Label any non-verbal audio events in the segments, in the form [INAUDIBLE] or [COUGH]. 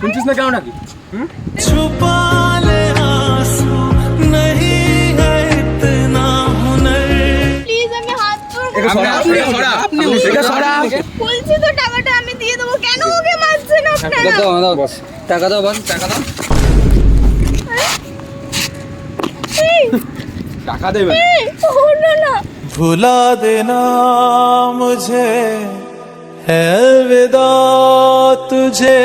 শুনছিস না না কেন নাকি টাকা টাকা দাও টাকা দেবে। ভুলা দেনা মুঝে। अलविदा तुझे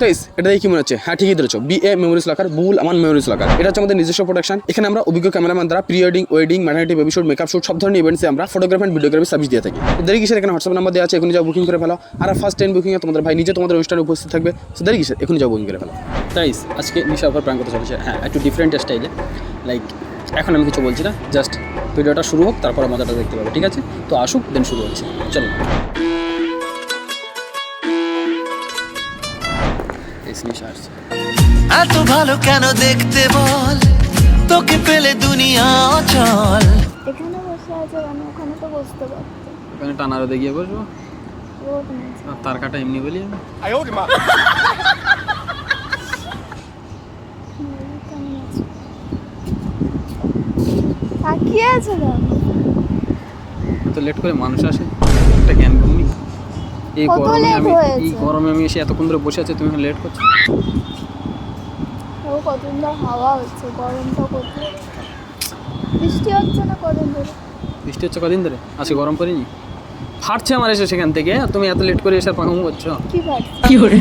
গাইস এটা দেখে কি মনে হচ্ছে হ্যাঁ ঠিকই ধরেছো B A memories locker bull Aman memories locker এটা হচ্ছে আমাদের নিজস্ব প্রোডাকশন এখানে আমরা অভিজ্ঞ ক্যামেরাম্যান দ্বারা pre wedding wedding maternity baby shoot makeup shoot সব ধরনের ইভেন্টসে আমরা ফটোগ্রাফি অ্যান্ড ভিডিওগ্রাফি সার্ভিস দিয়ে থাকি তো দেরি কিসের এখানে হোয়াটসঅ্যাপ নাম্বার দেওয়া আছে এখনই যাও বুকিং করে ফেলো আর ফার্স্ট টাইম বুকিং এ তোমাদের ভাই নিজে তোমাদের অনুষ্ঠানে উপস্থিত থাকবে তো দেরি কিসের এখনই যাও বুকিং করে ফেলো গাইস আজকে নিশা উপর প্র্যাঙ্ক করতে চলেছে হ্যাঁ একটু ডিফারেন্ট স্টাইলে লাইক এখন আমি কিছু বলছি না জাস্ট ভিডিওটা শুরু হোক তারপরে মজাটা দেখতে পাবে ঠিক আছে তো আসুক দেন শুরু হচ্ছে চলো নিশা আসছে। এত ভালো কেন দেখতে বল? তোকে পেলে দুনিয়া চল এখানে বসে আছে আমি ওখানে তো বসতে পারতাম ওখানে গিয়ে বসবো? তার কাটা এমনি বলি আমি? আছে তাকিয়ে আছে দাদা এত লেট করে মানুষ আসে? একটা জ্ঞান এই গরমে আমি এই গরমে আমি এসে এতক্ষণ ধরে বসে আছি তুমি লেট করছ? হাওয়া হচ্ছে গরমটা বৃষ্টি হচ্ছে না কদিন ধরে? বৃষ্টি হচ্ছে কদিন ধরে? আজকে গরম করিনি ফাটছে আমার এসে সেখান থেকে আর তুমি এত লেট করে এসে পাঙ্গম করছ কি পারছি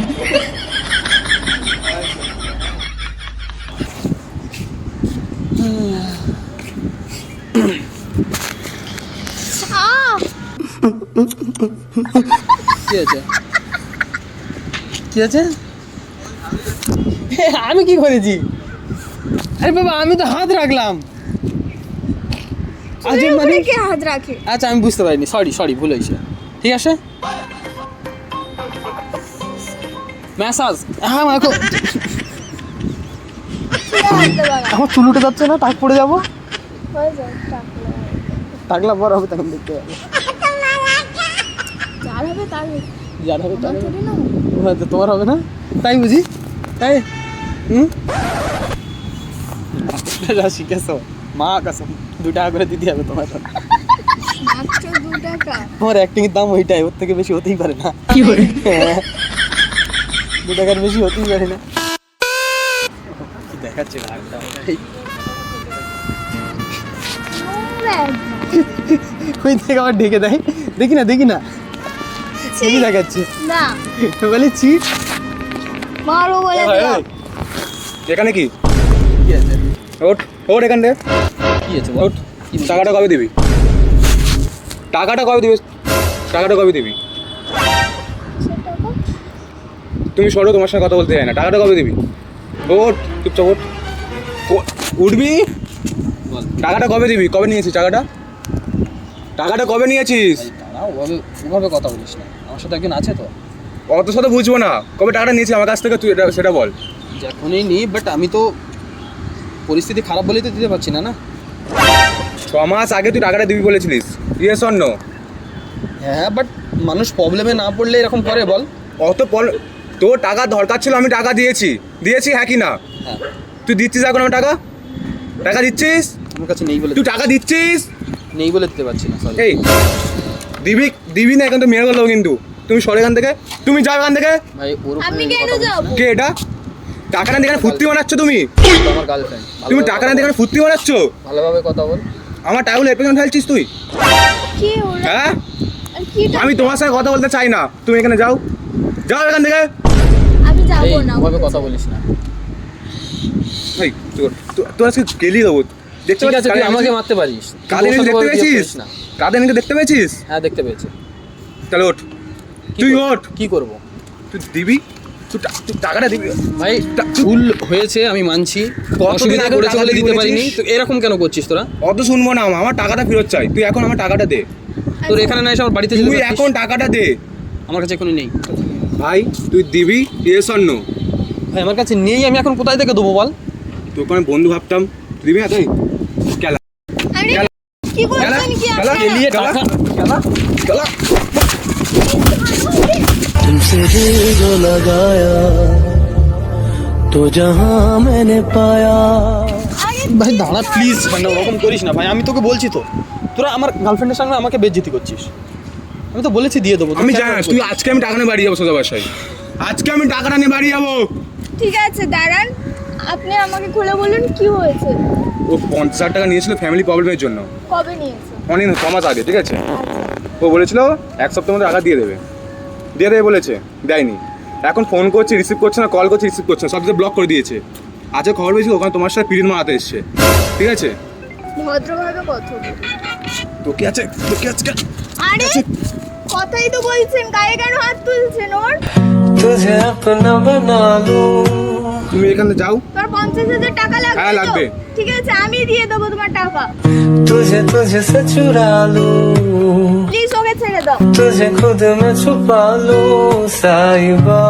আহ! কি আছে কি আছে [LAUGHS] আমি কি করেছি? আরে বাবা আমি তো হাত রাখলাম। মানে? কে হাত রাখে। আচ্ছা আমি বুঝতে পারিনি সরি সরি ভুল হয়েছে। ঠিক আছে? ম্যাসাজ হ্যাঁ এখন। আমার চুল উঠে যাচ্ছে না টাক পড়ে যাব। টাকলা পর হবে তখন দেখতে পাবো তার যার হবে তার হবে। থোড়ি না হবে। হয়তো তোমার হবে না? তাই বুঝি? তাই? হুম? যা শিখেছো। মা কাসম দু টাকা করে দিতে হবে তোমার। তোমার অ্যাক্টিং এর দাম ওইটাই ওর থেকে বেশি হতেই পারে না। কি করে দু টাকার বেশি হতেই পারে না। দেখাচ্ছে। ওই থেকে আবার ঢেকে দেয়। দেখি না দেখি না। দেখি দেখাচ্ছে। না। [LAUGHS] বলে চিট মারো বলে দিলাম। এখানে কি? কি আছে? ওঠ ওঠ এখান থেকে। কি আছে কি টাকাটা কবে দিবি? টাকাটা কবে দিবি? টাকাটা কবে দিবি? তুমি সরো তোমার সঙ্গে কথা বলতে চাই না। টাকাটা কবে দিবি? ওঠ চুপচাপ ওঠ। ও- উঠবি? টাকাটা কবে দিবি? কবে নিয়েছিস টাকাটা? টাকাটা কবে নিয়েছিস? ওভাবে কথা বলিস না। সাথে একজন আছে তো? অত সাথে বুঝব না। কবে টাকাটা নিয়েছিস? আমার কাছ থেকে তুই এটা সেটা বল। যখনই নিই বাট আমি তো পরিস্থিতি খারাপ বলেই তো দিতে পারছি না না? ছ মাস আগে তুই টাকাটা দিবি বলেছিলিস। ইয়েস অন্য হ্যাঁ বাট মানুষ প্রবলেমে না পড়লে এরকম করে বল। অত তোর টাকা দরকার ছিল আমি টাকা দিয়েছি। দিয়েছি হ্যাঁ কি না? হ্যাঁ। তুই দিচ্ছিস এখন আমার টাকা? টাকা দিচ্ছিস? আমার কাছে নেই বলে তুই টাকা দিচ্ছিস? নেই বলে দিতে পারছি না সরি এই দিবি দিবি না এখন তো মেরে গেলো কিন্তু। তুমি সরে এখান থেকে। তুমি যাও এখান থেকে। কে এটা? টাকা না দিয়ে এখানে ফুর্তি বানাচ্ছ তুমি? তুমি টাকা না দিয়ে এখানে ফুর্তি বানাচ্ছ? ভালোভাবে কথা বল। আমার টাকাগুলো এর পেছনে ফেলছিস তুই? হ্যাঁ? আমি তোমার সাথে কথা বলতে চাই না। তুমি এখানে যাও। যাও এখান থেকে। আমি যাব না ওভাবে কথা বলিস না। ভাই তোর আজকে গেলি দেবো দেখতে পাচ্ছিস তুই আমাকে মারতে পারিস। কাদের দেখতে পেয়েছিস। কাদের দেখতে পেয়েছিস? হ্যাঁ দেখতে পেয়েছি। তাহলে ওঠ। তুই? ওঠ। কি করব? তুই দিবি? তুই তুই টাকাটা দিবি? ভাই ভুল হয়েছে আমি মানছি। কতদিন অসুবিধা আগে করেছে বলে দিতে পারিনি। তো এরকম কেন করছিস তোরা? অত শুনব না আমার টাকাটা ফেরত চাই। তুই এখন আমার টাকাটা দে। তোর এখানে না এসে আমার বাড়িতে তুই এখন টাকাটা দে। আমার কাছে এখনই নেই। ভাই তুই দিবি? ইয়েস অন্য। ভাই আমার কাছে নেই আমি এখন কোথায় থেকে দেবো বল? তোকে আমি বন্ধু ভাবতাম। দিবি না তুই খেলা। আরে খেলা। কি খেলা। খেলা। খেলা। तुमसे दिल जो लगाया तो जहां मैंने पाया আরে ভাই দাঁড়া প্লিজ মানে ওরকম করিস না ভাই আমি তোকে বলছি তো তোরা আমার গার্লফ্রেন্ডের সঙ্গে আমাকে বেজ্জিতি করছিস আমি তো বলেছি দিয়ে দেবো আমি জানি তুই আজকে আমি টাকা নিয়ে বাড়ি যাবো সোজা বাসায় আজকে আমি টাকাটা নিয়ে বাড়ি যাবো ঠিক আছে দাঁড়ান আপনি আমাকে খুলে বলুন কি হয়েছে ও পঞ্চাশ হাজার টাকা নিয়েছিল ফ্যামিলি প্রবলেমের জন্য কবে নিয়েছে অনেক ছ মাস আগে ঠিক আছে ও বলেছিল এক সপ্তাহের মধ্যে টাকা দিয়ে দেবে দিয়ে দেবে বলেছে দেয়নি। এখন ফোন করছি রিসিভ করছে না কল করছি রিসিভ করছে না সব কিছু ব্লক করে দিয়েছে। আজকে খবর পেয়েছি ওখানে তোমার সাথে পিরিত মারাতে এসছে। ঠিক আছে? ভদ্রভাবে কথা তোকে আছে তোকে আরে কথাই তো বলছেন গায়ে কেন হাত তুলছেন ওর? আপনা তুমি এখানে যাও। তোর 50000 টাকা লাগবে হ্যাঁ লাগবে। ঠিক আছে আমি দিয়ে দেবো তোমার টাকা। তুঝে তুঝে সে প্লিজ আমাকে ছেড়ে দাও। তুঝে খুদ মে ছুপালো সাইবা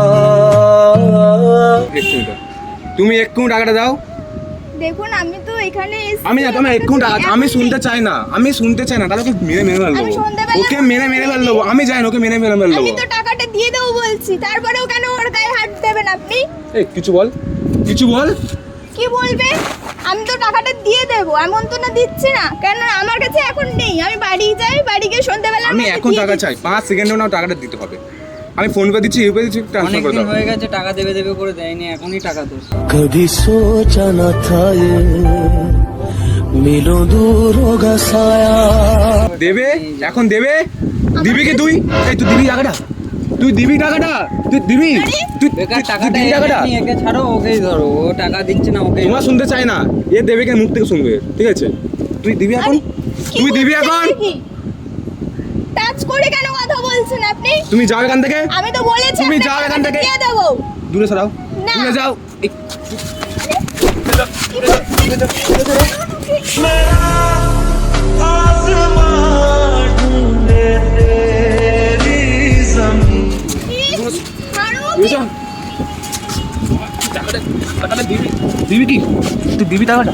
তুমি একটু টাকাটা দাও দেখুন আমি তো এখানে আমি না তোমার এক্ষুন টাকা আমি শুনতে চাই না আমি শুনতে চাই না তাহলে ওকে মেরে মেরে ফেলব। ওকে মেরে মেরে ফেলব আমি যাই না ওকে মেরে মেরে ফেলব। আমি তো টাকাটা দিয়ে দেবো বলছি তারপরেও কেন ওর গায়ে হাত দেবেন আপনি এই কিছু বল কিছু বল। কি বলবে? আমি তো টাকাটা দিয়ে দেবো এমন তো না দিচ্ছে না। কেন আমার কাছে এখন নেই আমি বাড়ি যাই বাড়ি গিয়ে সন্ধ্যাবেলা আমি এখন টাকা চাই পাঁচ সেকেন্ডে না টাকাটা দিতে হবে। আমি ফোন করে দিচ্ছি ইউপি দিচ্ছি ট্রান্সফার করে দাও। হয়ে গেছে টাকা দেবে দেবে করে দেয়নি এখনই টাকা দোস কবি সোচা না থায়ে মিলো দূর গসায়া দেবে? এখন দেবে? দিবি কি তুই? এই তুই দিবি টাকাটা তুই দিবি টাকাটা তুই দিবি তুই টাকাটা টাকাটা একে ছাড়ো ওকেই ধরো ও টাকা দিচ্ছে না ওকেই তোমার শুনতে চাই না এ দেবে কেন মুখ থেকে শুনবে ঠিক আছে তুই দিবি এখন তুই দিবি এখন টাচ করে কেন কথা বলছেন আপনি তুমি যাও এখান থেকে আমি তো বলেছি তুমি যাও এখান থেকে। দিয়ে দেবো দূরে সরাও না। দূরে যাও এই, ইস, দিবি দিবি কি তুই দিবি টাকাটা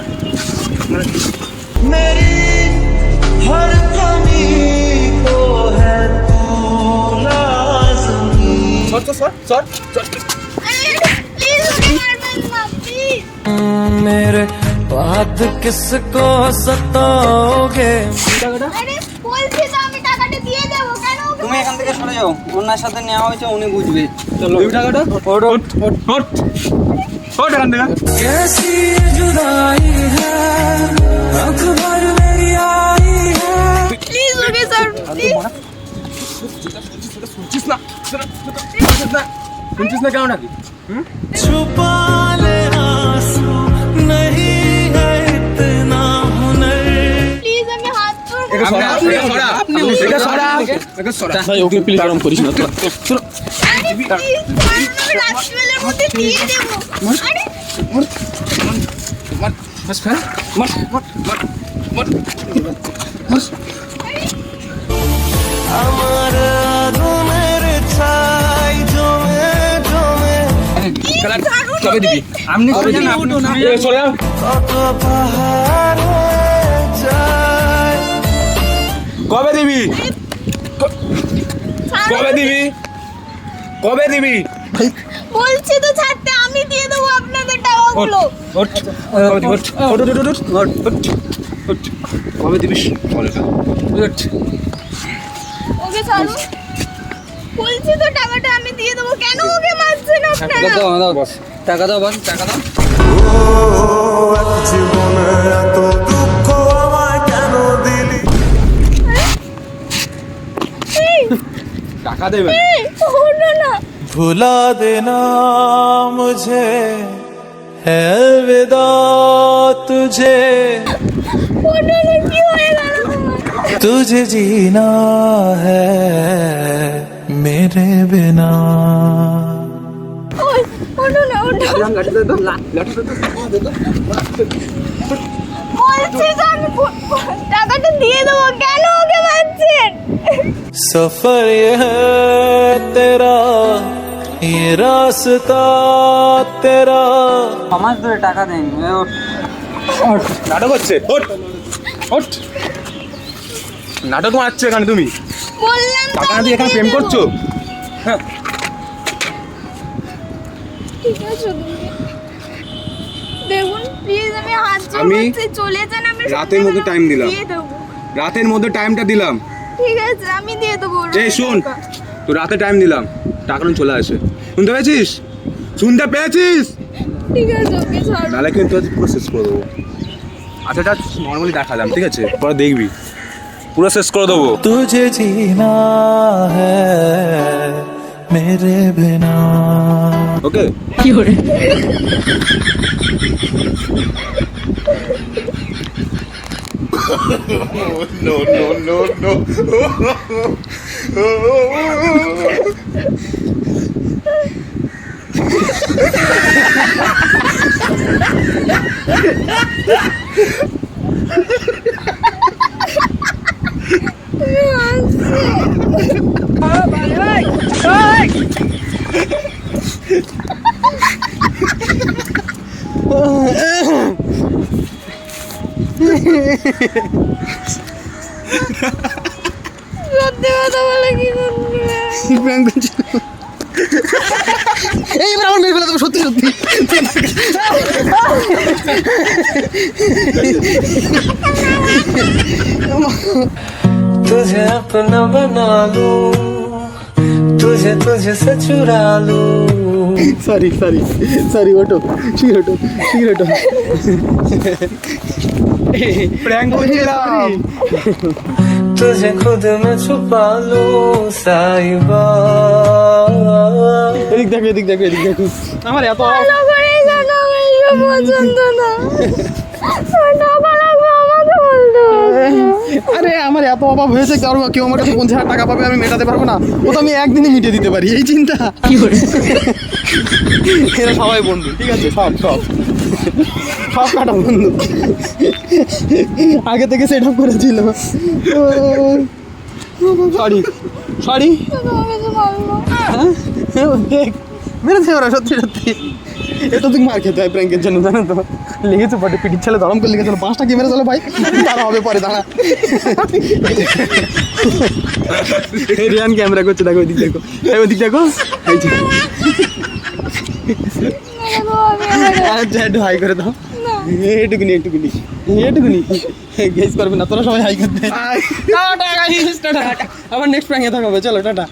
मेरी हर कमी को है तू लाजमी সর সর সর সর সর আরে, please ওকে মারবেন না, please। मेरे बाद किसको सताओगे আরে, বলছি তো আমি টাকাটা দিয়ে দেবো কেন ওকে তুমি এখান থেকে সরে যাও ওনার সাথে নেওয়া হয়েছে উনি বুঝবে চলো দিবি টাকাটা ওট ওট ওট ওট ওট এখান থেকে कैसी ये जुदाई है अखबार मेरी आई है প্লিজ ওকে স্যার প্লিজ শুনছিস না শুনছিস না শুনছিস না কেন নাকি छुपा ले आंसू नहीं है इतना हुनर প্লিজ বাস ফেল। মার। মার। মার। মার। আমার আগুনের ছাই জমে দিবি? আপনি সরে যান আপনি সরে যান। কত পাহাড় যায়। কবে দিবি? কবে দিবি? কবে দিবি? বলছি তো ছাড়তে আমি দিয়ে দেবো আপনাদের টাকাগুলো কবে দিবি? ওকে ছাড়ো বলছি তো টাকাটা আমি দিয়ে দেবো। কেন ওকে মারছেন টাকা আপনারা? দাও দাও টাকা দাও বস টাকা দাও। জীবনে এত দুঃখ আমায় কেন দিলি টাকা দেবে না। भुला देना मुझे है अलविदा तुझे ওঠো না কি হয়ে গেল তোমার? तुझे जीना है मेरे बिना ওই, ওঠো না ওঠো বলছি তো আমি কো- টাকাটা দিয়ে দেবো কেন ওকে মারছেন सफर ये है तेरा ये रास्ता तेरा সমাজ ধরে টাকা দেয়নি এ ওঠ। নাটক হচ্ছে ওঠ ওঠ নাটক মারছো এখানে তুমি বললাম তো টাকা না আমি দিয়ে এখানে দিয়ে প্রেম দেবো। করছো হ্যাঁ ঠিক আছে তুমি দেখুন প্লিজ আমি হাত জোর আমি করছি, চলে যান আমি রাতের মধ্যে সন্ধ্যাবেলা time দিলাম। দিয়ে দেবো রাতের মধ্যে টাইমটা দিলাম ঠিক আছে আমি দিয়ে দেবো এই শোন তো রাতে টাইম দিলাম টাকা চলে আসে। শুনতে পেয়েছিস? শুনতে পেয়েছিস? ঠিক আছে ওকে ছাড়। নাহলে কিন্তু আজ পুরো শেষ করে দেবো। আচ্ছা যা নর্মালি দেখালাম ঠিক আছে? পরে দেখবি। পুরো শেষ করে দেবো। तुझे no, no, no, no. oh, [LAUGHS] সত্যি কথা বলে কি করবে প্র্যাঙ্ক করছি এইবার আমার মেরে ফেলে দেবো সত্যি সত্যি तुझे अपना बना लूं तुझे तुझे से चुरा लूं সরি সরি সরি ওটো শিখে ওটো শিখে ওটো প্র্যাঙ্ক করছিলাম तुझे खुद में छुपा लूं साहिबा এদিক দেখো এদিক দেখো এদিক দেখো আমার এত ভালো করে জানো আমার এসব পছন্দ না [LAUGHS] আরে আমার এত অভাব হয়েছে কারও কেউ আমার কাছে পঞ্চাশ হাজার টাকা পাবে আমি মেটাতে পারব না। ও তো আমি একদিনই মিটিয়ে দিতে পারি এই চিন্তা। কি করে? এরা সবাই বন্ধু ঠিক আছে? সব সব। সব কাটা বন্ধু। আগে থেকে সেট আপ করেছিল সরি সরি মেরেছে ওরা সত্যি সত্যি। এটা তুমি মার খেতে হয় প্র্যাঙ্কের জন্য জানো তো? লেগেছে বটে পিটির ছেলে দরম করে লেগেছিল পাঁচটা কি মেরে চলো ভাই? দাঁড়া হবে পরে দাঁড়া। রিয়ান ক্যামেরা করছে দেখো ওইদিক দেখো। এই ওইদিক দেখো। আচ্ছা একটু হাই করে দাও। এইটুকুনি একটুকুনি এইটুকুনি। গেস করবে না তোরা সবাই হাই করতে টাটা আবার নেক্সট প্র্যাঙ্কে থাকবে চলো টাটা।